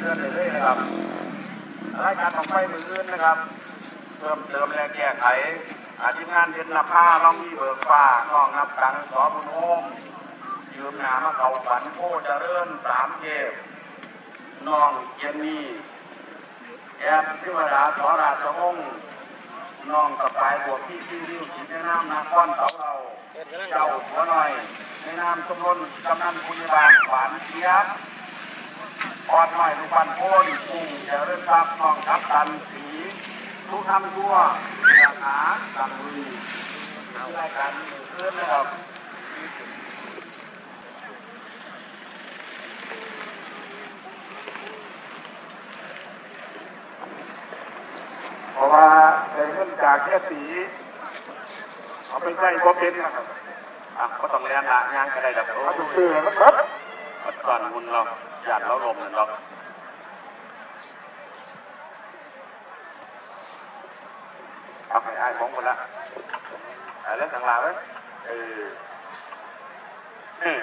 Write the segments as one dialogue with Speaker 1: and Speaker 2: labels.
Speaker 1: เลื่อนเลยๆนะครับรายการของไฟมืออื่นนะครับ เพิ่มเติมและแก้ไขอาทีมงานเดินราคาล่องมีเบิกฟ้าน้องนับตังสอบุญโฮมยืมหนามาเขาฝันโคเจริญสามเกบน้องเจนนี่แอบทิวดาสอราชวงศ์น้องสปายบวกพี่ที่ริ้วจิตในน้ำนาคอนเสาเราเจ้าหัวหน่อยในนามสมรนกำนันผู้ใหญ่บ้านขวานเทียบ ออดหน่อยลูกปันโพนกุ้งเจริญทรัพย์ทองทับตันสีทุกทำทั่วเสียหาสังวีรายการเพื่อนนะครับเพราะว่าได้เงินจากแค่สีเอาไปใส่บ่เป็นนะครับอะก็ต้องเรียนละงานก็ได้ดับโอ้
Speaker 2: เขาจะซื้อมันเบิด
Speaker 1: ปั จจุบันมุนเราหยาดเราลมนั่นเราเอาไปไอ้ของหมดละไอ้เรื่องทางลาวไหมเออเออ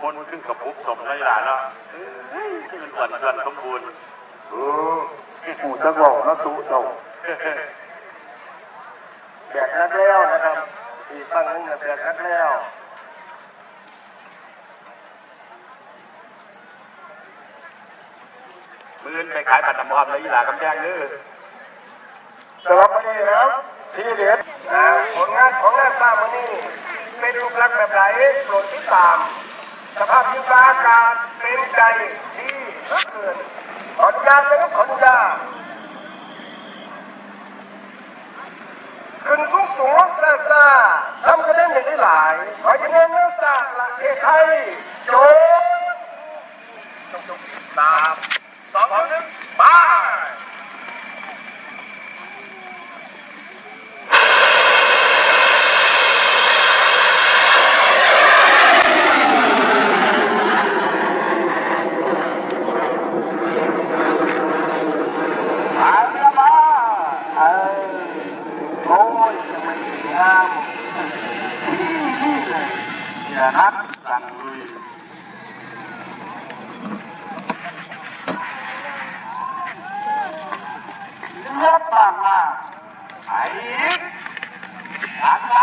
Speaker 1: คนขึ้นกับปุ๊บสมได้หลานแล้วเอ้ยที่มันส่วนส่วนสมบูรณ์
Speaker 2: เออผู้จะบอกนะสุเจ้า
Speaker 1: แบกนักแล้วนะครับอีกฝั่งนึงเนี่ยแบกนักแล้ว มือนไปขายบัตรน้ำมันเลยอีหลากำแพงเด้อ
Speaker 2: สำหรับวันนี้นะที่เด็ด
Speaker 1: ผลงานของงานสร้าวันนี้เป็นรูปลักษณ์แบบไหนโปรดติดตามสภาพยุคาอากาศเป็นใจดีเหลือเกินขออนุญาตนะครับขออนุญาขึ้นสูงสูงซาซาทำกันได้ไม่ได้หลายขออย่างนั้นเนื้อสาละเทไทยโจสาม สองหนึ่งไป หายไปแล้วมาเออโอ้ยจะไม่งามอย่านัดสั่งลุยเลือดปากมาไอ้การใจ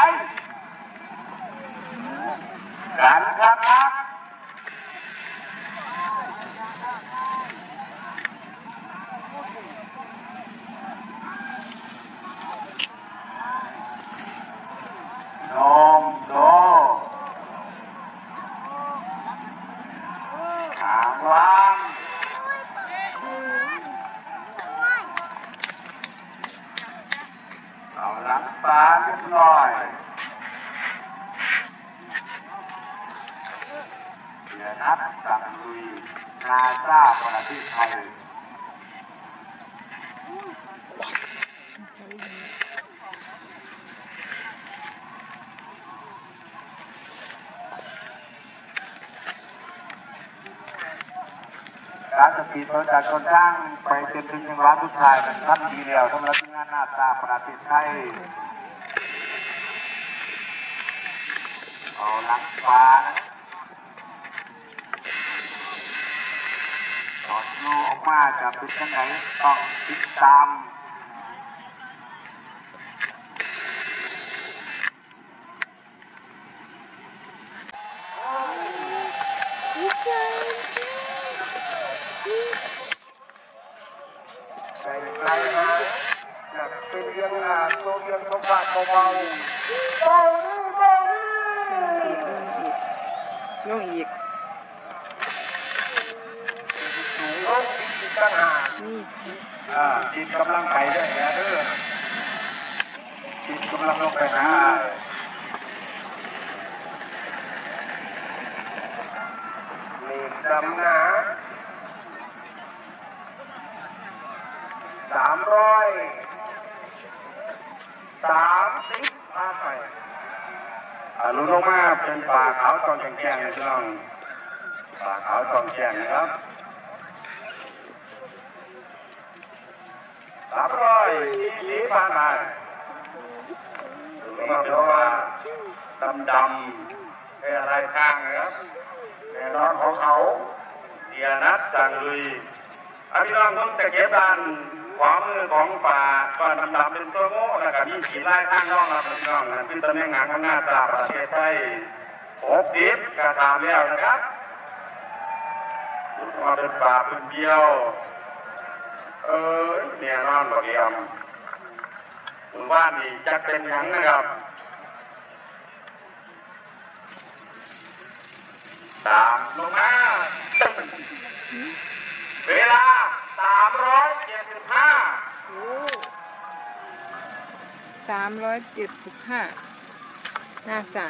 Speaker 1: การกระทำ โดมโดหางล่างเอาหลังฟ้าเรียบร้อยเดี๋ยว นัดสั่งลุยนาซาประเทศไทยการสปีดเปิดจากคนจ้างไปเป็นถึงยังร้านผู้ชายเป็นท่านดีแล้วสำรับงานหน้าตาประเทศไทยเอาลังฟ้าตอนโลออก มาจะเป็นยังไงต้องติดตาม
Speaker 2: ใส่ไกลนะจะเป็นเรื่องอาโซเรียนเขาฝาดเบาๆเบาดิเบาดิ
Speaker 3: ลงอีก
Speaker 2: สูงลงอีก ต่างหาก
Speaker 1: อ่าจิตกำลังไปด้วยนะเด้อจิตกำลังลงไปหา
Speaker 2: มีดำหนาสามร้อยสามสิบห้าไป
Speaker 1: อ่าลุ้นลงมาเป็นป่าขาวตอนแข็งๆนะพี่น้องป่าขาวตอนแข็งนะครับ
Speaker 2: สามร้อยยี่สิบผ่านไป
Speaker 1: ดูมาเพราะว่าดำเป็นอะไรข้างนะครับ
Speaker 2: แน่นอนของเขา
Speaker 1: เดียรนัดจังลุยอาพี่น้องต้องจะเก็บด้านขวามือของป่าก็ดำดำเป็นตัวโง่แล้วก็มีขีดลายข้างน้องครับพี่น้องนั่นคือตำแหน่งงานของหน้าตาประเทศไทยหกสิบกระทำแล้วนะครับมาเป็นป่าเป็นเดียว เออเนี่ยนอนบอกเดียมหมู่บ้านนี่จะเป็นหยังนะครับ ตามลงมาเวลาสามร้อยเจ็ดสิบห้า
Speaker 3: สามร้อยเจ็ดสิบห้าน่าสะ